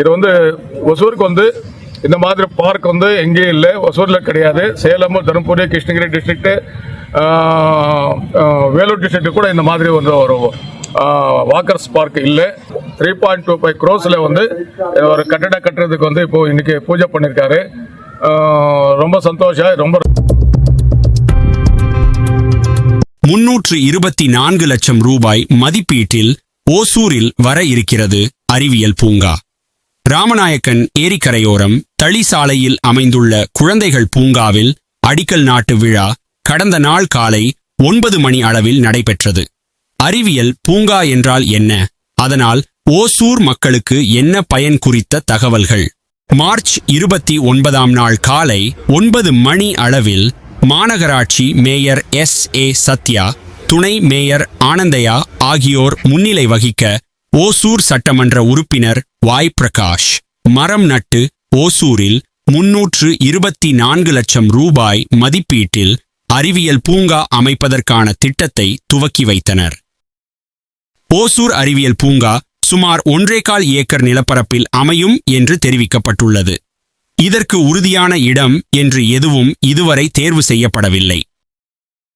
இது வந்து ஒசூருக்கு வந்து இந்த மாதிரி பார்க் வந்து எங்கேயும் இல்லை. ஒசூரில் கிடையாது. சேலம் தருமபுரி கிருஷ்ணகிரி டிஸ்ட்ரிக்ட் வேலூர் டிஸ்ட்ரிக்ட் கூட இந்த மாதிரி வந்து ஒரு வாக்கர்ஸ் பார்க் இல்லை. த்ரீ பாயிண்ட் டூ ஃபைவ் க்ரோஸில் வந்து ஒரு கட்டட கட்டுறதுக்கு வந்து இப்போ இன்னைக்கு பூஜை பண்ணியிருக்காரு ரொம்ப சந்தோஷம். ரொம்ப முன்னூற்று இருபத்தி நான்கு லட்சம் ரூபாய் மதிப்பீட்டில் ஓசூரில் வர இருக்கிறது அறிவியல் பூங்கா. ராமநாயக்கன் ஏரிக்கரையோரம் தளி சாலையில் அமைந்துள்ள குழந்தைகள் பூங்காவில் அடிக்கல் நாட்டு விழா கடந்த நாள் காலை ஒன்பது மணி அளவில் நடைபெற்றது. அறிவியல் பூங்கா என்றால் என்ன? அதனால் ஓசூர் மக்களுக்கு என்ன பயன் குறித்த தகவல்கள்? மார்ச் இருபத்தி ஒன்பதாம் நாள் காலை ஒன்பது மணி அளவில் மாநகராட்சி மேயர் எஸ் ஏ சத்யா துணை மேயர் ஆனந்தயா ஆகியோர் முன்னிலை வகிக்க ஓசூர் சட்டமன்ற உறுப்பினர் வாய் பிரகாஷ். மரம் நட்டு ஓசூரில் முன்னூற்று இருபத்தி நான்கு லட்சம் ரூபாய் மதிப்பீட்டில் அறிவியல் பூங்கா அமைப்பதற்கான திட்டத்தை துவக்கி வைத்தனர். ஓசூர் அறிவியல் பூங்கா சுமார் ஒன்றேகால் ஏக்கர் நிலப்பரப்பில் அமையும் என்று தெரிவிக்கப்பட்டுள்ளது. இதற்கு உறுதியான இடம் என்று எதுவும் இதுவரை தேர்வு செய்யப்படவில்லை.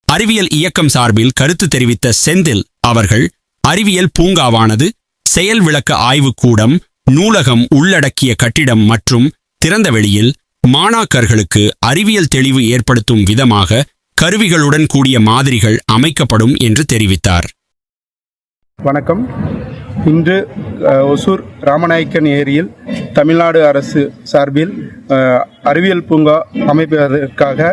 அறிவியல் இயக்கம் சார்பில் கருத்து தெரிவித்த செந்தில் அவர்கள் அறிவியல் பூங்காவானது செயல் விளக்க ஆய்வுக்கூடம் நூலகம் உள்ளடக்கிய கட்டிடம் மற்றும் திறந்த வெளியில் மாணாக்கர்களுக்கு அறிவியல் தெளிவு ஏற்படுத்தும் விதமாக கருவிகளுடன் கூடிய மாதிரிகள் அமைக்கப்படும் என்று தெரிவித்தார். வணக்கம். இன்று ஒசூர் ராமநாயக்கன் ஏரியில் தமிழ்நாடு அரசு சார்பில் அறிவியல் பூங்கா அமைப்பதற்காக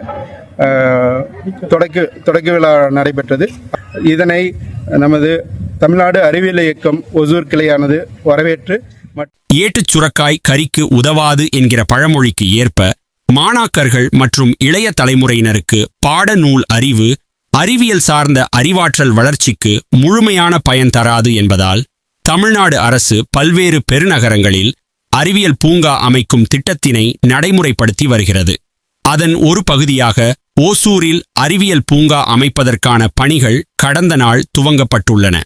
தொடக்க தொடக்க விழா நடைபெற்றது. இதனை நமது தமிழ்நாடு அறிவியல் இயக்கம் ஒசூர் கிளையானது வரவேற்று ஏட்டுச் சுரக்காய் கறிக்கு உதவாது என்கிற பழமொழிக்கு ஏற்ப மாணாக்கர்கள் மற்றும் இளைய தலைமுறையினருக்கு பாடநூல் அறிவு அறிவியல் சார்ந்த அறிவாற்றல் வளர்ச்சிக்கு முழுமையான பயன் தராது என்பதால் தமிழ்நாடு அரசு பல்வேறு பெருநகரங்களில் அறிவியல் பூங்கா அமைக்கும் திட்டத்தினை நடைமுறைப்படுத்தி வருகிறது. அதன் ஒரு பகுதியாக ஓசூரில் அறிவியல் பூங்கா அமைப்பதற்கான பணிகள் கடந்த நாள் துவங்கப்பட்டுள்ளன.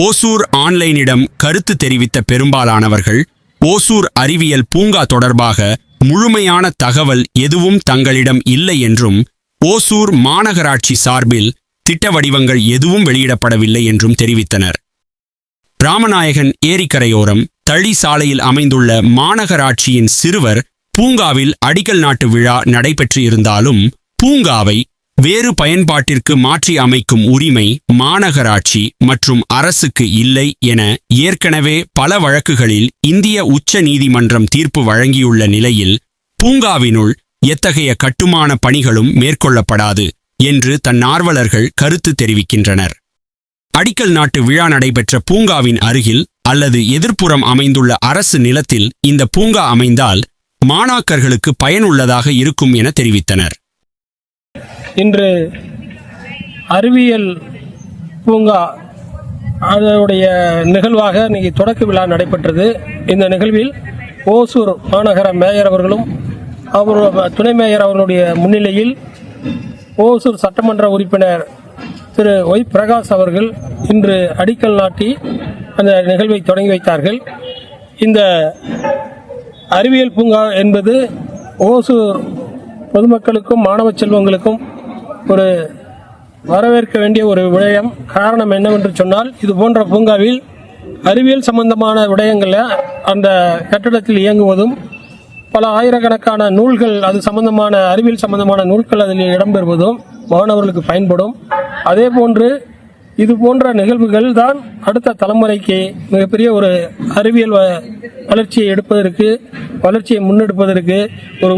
ஓசூர் ஆன்லைனிடம் கருத்து தெரிவித்த பெரும்பாலானவர்கள் ஓசூர் அறிவியல் பூங்கா தொடர்பாக முழுமையான தகவல் எதுவும் தங்களிடம் இல்லை என்றும் ஓசூர் மாநகராட்சி சார்பில் திட்ட வடிவங்கள் எதுவும் வெளியிடப்படவில்லை என்றும் தெரிவித்தனர். ராமநாயகன் ஏரிக்கரையோரம் தளி சாலையில் அமைந்துள்ள மாநகராட்சியின் சிறுவர் பூங்காவில் அடிக்கல் நாட்டு விழா நடைபெற்று இருந்தாலும் பூங்காவை வேறு பயன்பாட்டிற்கு மாற்றி அமைக்கும் உரிமை மாநகராட்சி மற்றும் அரசுக்கு இல்லை என ஏற்கனவே பல வழக்குகளில் இந்திய உச்ச நீதிமன்றம் தீர்ப்பு வழங்கியுள்ள நிலையில் பூங்காவினுள் எத்தகைய கட்டுமான பணிகளும் மேற்கொள்ளப்படாது என்று தன் ஆர்வலர்கள் கருத்து தெரிவிக்கின்றனர். அடிக்கல் நாட்டு விழா நடைபெற்ற பூங்காவின் அருகில் அல்லது எதிர்ப்புறம் அமைந்துள்ள அரசு நிலத்தில் இந்த பூங்கா அமைந்தால் மாணாக்கர்களுக்கு பயனுள்ளதாக இருக்கும் என தெரிவித்தனர். இன்று அறிவியல் பூங்கா அதனுடைய நிகழ்வாக இன்னைக்கு தொடக்க விழா நடைபெற்றது. இந்த நிகழ்வில் ஓசூர் மாநகர மேயர் அவர்களும் அவர் துணை மேயர் அவர்களுடைய முன்னிலையில் ஓசூர் சட்டமன்ற உறுப்பினர் திரு ஒய் பிரகாஷ் அவர்கள் இன்று அடிக்கல் நாட்டி அந்த நிகழ்வை தொடங்கி வைத்தார்கள். இந்த அறிவியல் பூங்கா என்பது ஓசூர் பொதுமக்களுக்கும் மாணவ செல்வங்களுக்கும் ஒரு வரவேற்க வேண்டிய ஒரு விடயம் காரணம் என்னவென்று சொன்னால் இது போன்ற பூங்காவில் அறிவியல் சம்பந்தமான விடயங்களை அந்த கட்டடத்தில் இயங்குவதும் பல ஆயிரக்கணக்கான நூல்கள் அது சம்பந்தமான அறிவியல் சம்பந்தமான நூல்கள் அதில் இடம்பெறுவதும் மாணவர்களுக்கு பயன்படும். அதே போன்று இது போன்ற நிகழ்வுகள் தான் அடுத்த தலைமுறைக்கு மிகப்பெரிய ஒரு அறிவியல் வ- வளர்ச்சியை எடுப்பதற்கு வளர்ச்சியை முன்னெடுப்பதற்கு ஒரு